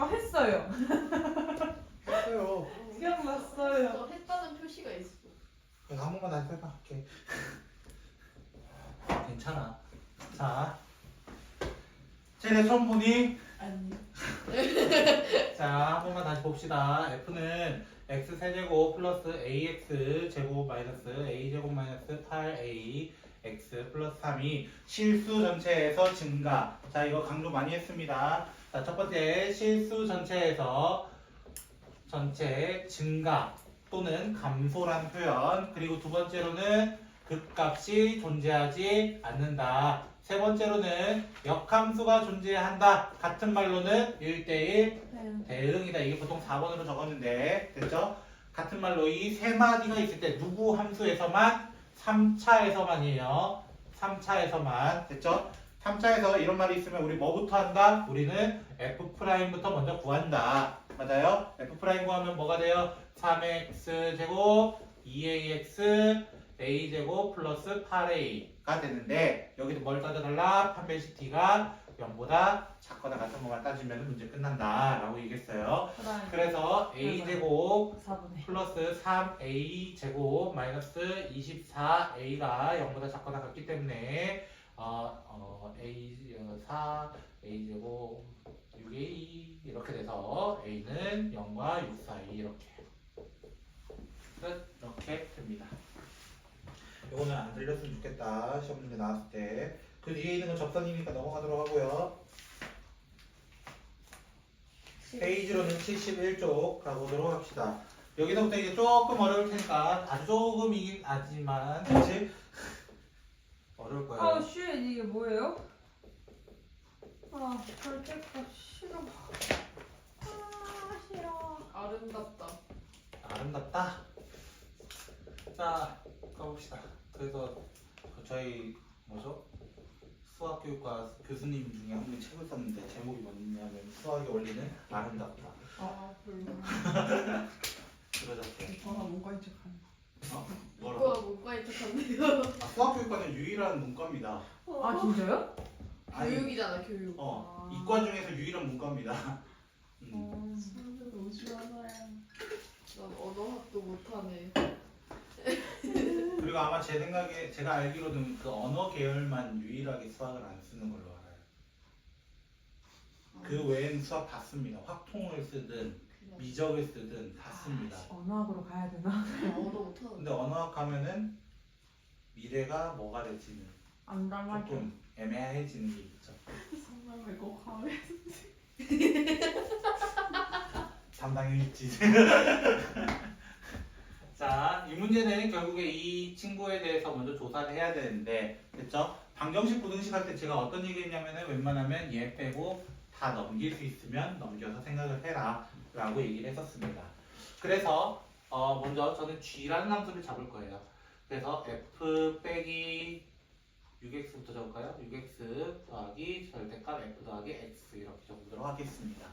아 했어요. 했어요. 기억났어요. 저 했다는 표시가 있어. 그래서 한 번만 다시 해봐. 오케이. 괜찮아. 자, 쟤네 처음 보니? 아니. 자, 한 번만 다시 봅시다. f는 x 세제곱 플러스 ax 제곱 마이너스 a 제곱 마이너스 8a x 플러스 3이 실수 전체에서 증가. 자, 이거 강조 많이 했습니다. 자, 첫 번째 실수 전체에서 전체 증가 또는 감소란 표현. 그리고 두 번째로는 극값이 존재하지 않는다. 세 번째로는 역함수가 존재한다. 같은 말로는 1대1 대응이다. 이게 보통 4번으로 적었는데 됐죠? 같은 말로 이 세 마디가 있을 때 누구 함수에서만 3차에서만이에요. 3차에서만 됐죠? 3차에서 이런 말이 있으면 우리 뭐부터 한다? 우리는 F'부터 먼저 구한다. 맞아요? F' 구하면 뭐가 돼요? 3x 제곱 2ax a제곱 플러스 8a가 되는데 여기도 뭘 따져달라? 판별식 t가 0보다 작거나 같은 것만 따지면 문제 끝난다 라고 얘기했어요 그래서 a제곱 4분의. 플러스 3a 제곱 마이너스 24a가 0보다 작거나 같기 때문에 어, 어, a 어, 4 a 제곱 6a 이렇게 돼서 a는 0과 6 사이 이렇게 끝 이렇게 됩니다. 이거는 안 들렸으면 좋겠다. 시험 문제 나왔을 때. 그 뒤에 있는 건 접선이니까 넘어가도록 하고요. 페이지로는 71쪽 가보도록 합시다. 여기서부터 이제 조금 어려울 테니까 아주 조금이긴 하지만 그렇지? 어려울 거예요. 아쉣 이게 뭐예요? 아 절대값 싫어. 아 싫어. 아름답다. 아름답다. 자, 가봅시다. 그래서 그 저희 뭐죠? 수학교육과 교수님 중에 한 분이 책을 썼는데 제목이 뭐냐면 수학의 원리는 아름답다. 아 별로. 그러셨어요. 전화 문과인 척하네. 어? 문과 뭐라고? 문과인 척한데요. 아, 수학교육과는 유일한 문과입니다. 아 진짜요? 아니, 교육이잖아 교육. 어, 아. 이과 중에서 유일한 문과입니다. 음. 음. 사람들 우주하나요? 난 언어학도 못하네. 그리고 아마 제 생각에 제가 알기로는 그 언어 계열만 유일하게 수학을 안 쓰는 걸로 알아요. 그 외엔 수학 다 씁니다. 확통을 쓰든 미적을 쓰든 다 씁니다. 언어학으로 가야 되나? 나 언어 못하는데. 근데 언어학 하면은 미래가 뭐가 될지는 안달나게. 조금 애매해지는 게 있죠. 정말 왜곡 하면. 담당일지. 자, 이 문제는 결국에 이 친구에 대해서 먼저 조사를 해야 되는데, 됐죠? 방정식, 부등식 할 때 제가 어떤 얘기 했냐면은 웬만하면 얘 빼고 다 넘길 수 있으면 넘겨서 생각을 해라. 라고 얘기를 했었습니다. 그래서, 어, 먼저 저는 g라는 함수를 잡을 거예요. 그래서 f 빼기 6x부터 적을까요? 6x 더하기 절대값 f 더하기 x 이렇게 적도록 하겠습니다.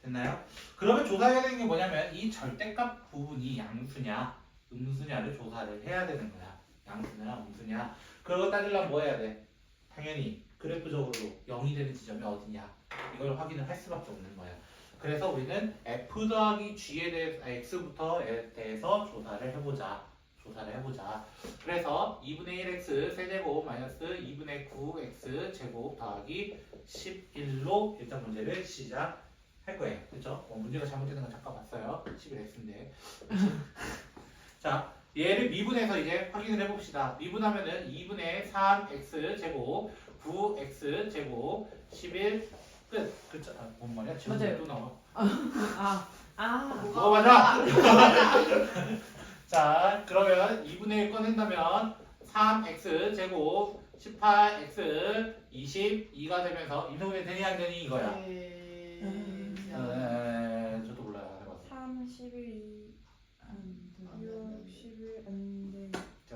됐나요? 그러면 조사해야 되는 게 뭐냐면 이 절대값 부분이 양수냐 음수냐를 조사를 해야 되는 거야. 양수냐 음수냐. 그걸 따지려면 뭐 해야 돼? 당연히 그래프적으로 0이 되는 지점이 어디냐. 이걸 확인을 할 수밖에 없는 거야. 그래서 우리는 f 더하기 g에 대해서 아, x부터 에 대해서 조사를 해보자. 조사를 해보자. 그래서 2분의 1x 세제곱 마이너스 2분의 9x 제곱 더하기 11로 일단 문제를 시작. 할 거예요. 그렇죠? 어, 문제가 잘못되는 건 잠깐 봤어요. 11x인데. 자, 얘를 미분해서 이제 확인을 해봅시다. 미분하면은 2분의 3x 제곱 9x 제곱 11 끝. 그쵸? 아, 뭔 말이야? 지금 맞아요. 또 나와. 아. 아. 뭐 맞아? 자, 그러면 2분의 1 꺼낸다면 3x 제곱 18x 22가 되면서 인수분해 되니 안 되니 이거야. 네. 음. 에, 저도 몰라요. 안 해봐서. 3,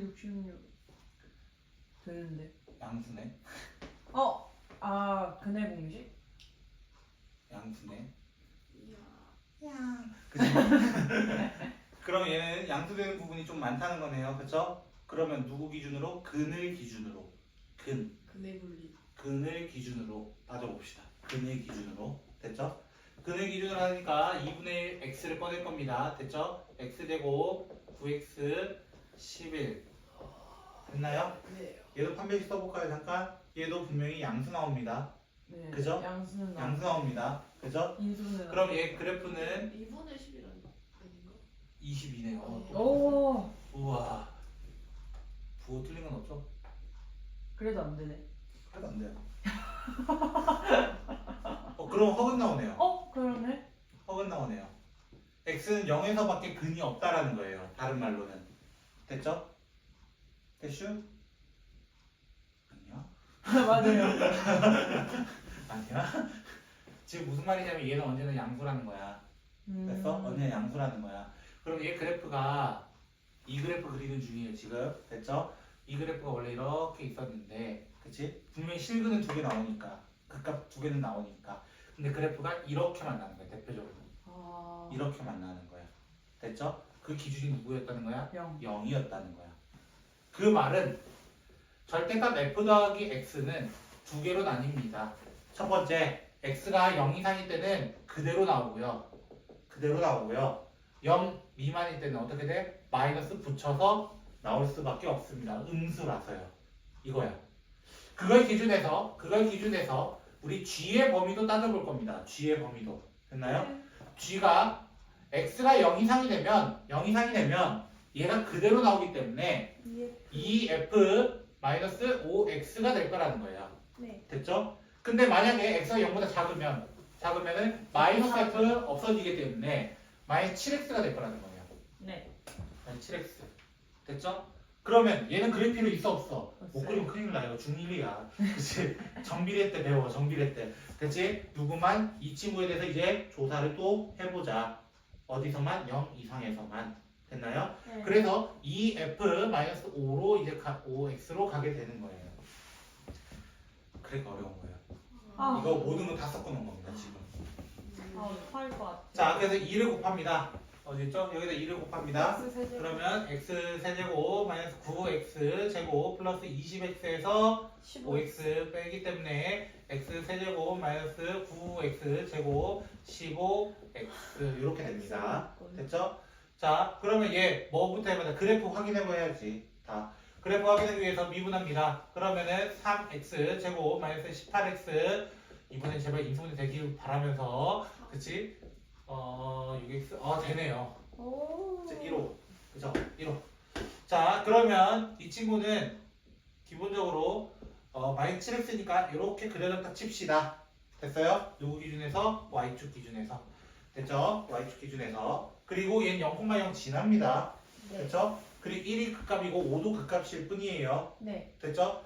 66 되는데. 양수네. 어, 아 근해 공식? 양수네. 그치? 그럼 얘는 양수되는 부분이 좀 많다는 거네요. 그쵸? 그러면 누구 기준으로? 근을 기준으로. 근. 근해 분리. 근을 기준으로 따져봅시다. 근을 기준으로. 됐죠? 근을 기준으로 하니까 2분의 1 x를 꺼낼 겁니다. 됐죠? x제곱 9x 11 됐나요? 네. 얘도 판별식 써볼까요 잠깐? 얘도 분명히 양수 나옵니다. 네. 그죠? 양수는 나. 양수 나옵니다. 그죠? 인수는 나. 그럼 얘 그래프는 2분의 10이란 아닌가? 22네요. 오, 우와. 부호 틀린 건 없죠? 그래도 안 되네. 하도 안 돼요. 어, 그럼 허근 나오네요. 어, 그러네. 허근 나오네요. x는 0에서밖에 근이 없다라는 거예요. 다른 말로는. 됐죠? 됐슈? 아니야? 맞아요. 아니야? 지금 무슨 말이냐면 얘는 언제나 양수라는 거야. 음. 됐어? 언제나 양수라는 거야. 그럼 얘 그래프가 이 그래프 그리는 중이에요 지금. 됐죠? 이 그래프가 원래 이렇게 있었는데 그치? 분명히 실근은 두 개 나오니까 극값 두 개는 나오니까 근데 그래프가 이렇게 만나는 거야 대표적으로 아, 이렇게 만나는 거야 됐죠? 그 기준이 누구였다는 거야? 0. 0이었다는 거야 그 말은 절대값 f 더하기 x는 두 개로 나뉩니다. 첫 번째 x가 0 이상일 때는 그대로 나오고요. 그대로 나오고요. 0 미만일 때는 어떻게 돼? 마이너스 붙여서 나올 수밖에 없습니다. 음수라서요. 이거야. 그걸 기준해서 그걸 기준해서 우리 g의 범위도 따져볼 겁니다. g의 범위도. 됐나요? g가 x가 0 이상이 되면 0 이상이 되면 얘가 그대로 나오기 때문에 예. 2f 마이너스 5x가 될 거라는 거예요. 네. 됐죠? 근데 만약에 x가 0보다 작으면 작으면은 마이너스 f 없어지기 때문에 마이너스 7x가 될 거라는 거예요. 네. 마이너스 7x. 됐죠? 그러면 얘는 그래프로 있어 없어? 못 없어요. 그리면 큰일 나요. 중1이야. 그치? 정비례 때 배워. 정비례 때. 그치? 누구만 이 친구에 대해서 이제 조사를 또 해보자. 어디서만? 0 이상에서만. 됐나요? 네. 그래서 2f-5로 이제 가, 5x로 가게 되는 거예요. 그러니까 어려운 거예요. 아. 이거 모든 거 다 섞어 놓은 겁니다, 지금. 아, 토할 것 같아. 자, 그래서 2를 곱합니다. 어디 있죠? 여기다 2를 곱합니다. X 세제곱. 그러면 x 세제곱 마이너스 9x 제곱 플러스 20x에서 15. 5x 빼기 때문에 x 세제곱 마이너스 9x 제곱 15x 이렇게 됩니다. 됐죠? 자, 그러면 얘 뭐부터 해보자. 그래프 확인해봐야지. 다. 그래프 확인하기 위해서 미분합니다. 그러면은 3x 제곱 마이너스 18x 이번엔 제발 인수분해 되길 바라면서 그치? 어, 6x 어 되네요. 오. 이제 1호 그죠? 1호 자 그러면 이 친구는 기본적으로 어, 마이너스 7x니까 이렇게 그려졌다 칩시다 됐어요? 누구 기준에서? y축 기준에서 됐죠? y축 기준에서 그리고 얘는 0,0 지납니다 네. 됐죠? 그리고 1이 극값이고 5도 극값일 뿐이에요 네. 됐죠?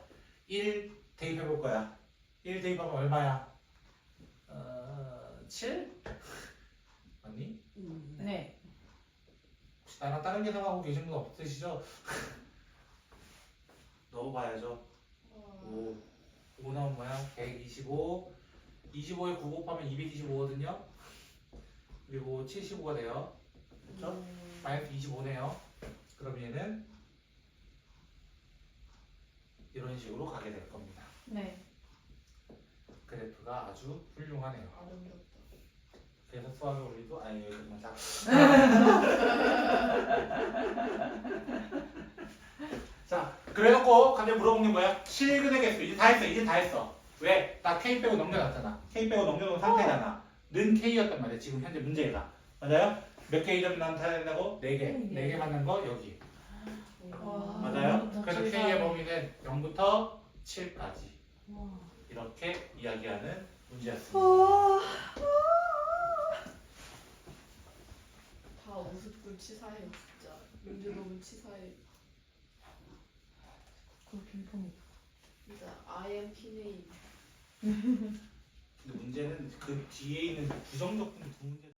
1 대입해 볼 거야 1 대입하면 얼마야? 어... 7? 맞니? 네. 혹시 나랑 다른 계산하고 계신 분 없으시죠? 넣어봐야죠. 5. 5 나오면 뭐야? 125. 25에 9 곱하면 225거든요. 그리고 75가 돼요. 그렇죠? 마이너스 25네요. 그럼 얘는 이런 식으로 가게 될 겁니다. 네. 그래프가 아주 훌륭하네요. 아름답다. 그래서 수학의 원리도 아니 여기만 딱. 자, 그래놓고 갑자기 물어본 게 뭐야? 실근의 개수 이제 다 했어, 이제 다 했어. 왜? 나 K 빼고 넘겨놨잖아. K 빼고 넘겨놓은 상태잖아. 는 K였단 말이야. 지금 현재 문제가 맞아요? 몇 개 이름 나타낸다고? 네 개. 네 개. 네개 만난 거 여기. 와. 맞아요? 음, 그래서 더 K의. 범위는 0부터 7까지 와. 이렇게 이야기하는 문제였습니다. 다 우습고 치사해요 진짜. 문제 너무 치사해. 그렇게 통 진짜 I am teenage. 근데 문제는 그 뒤에 있는 부정적 두 문제.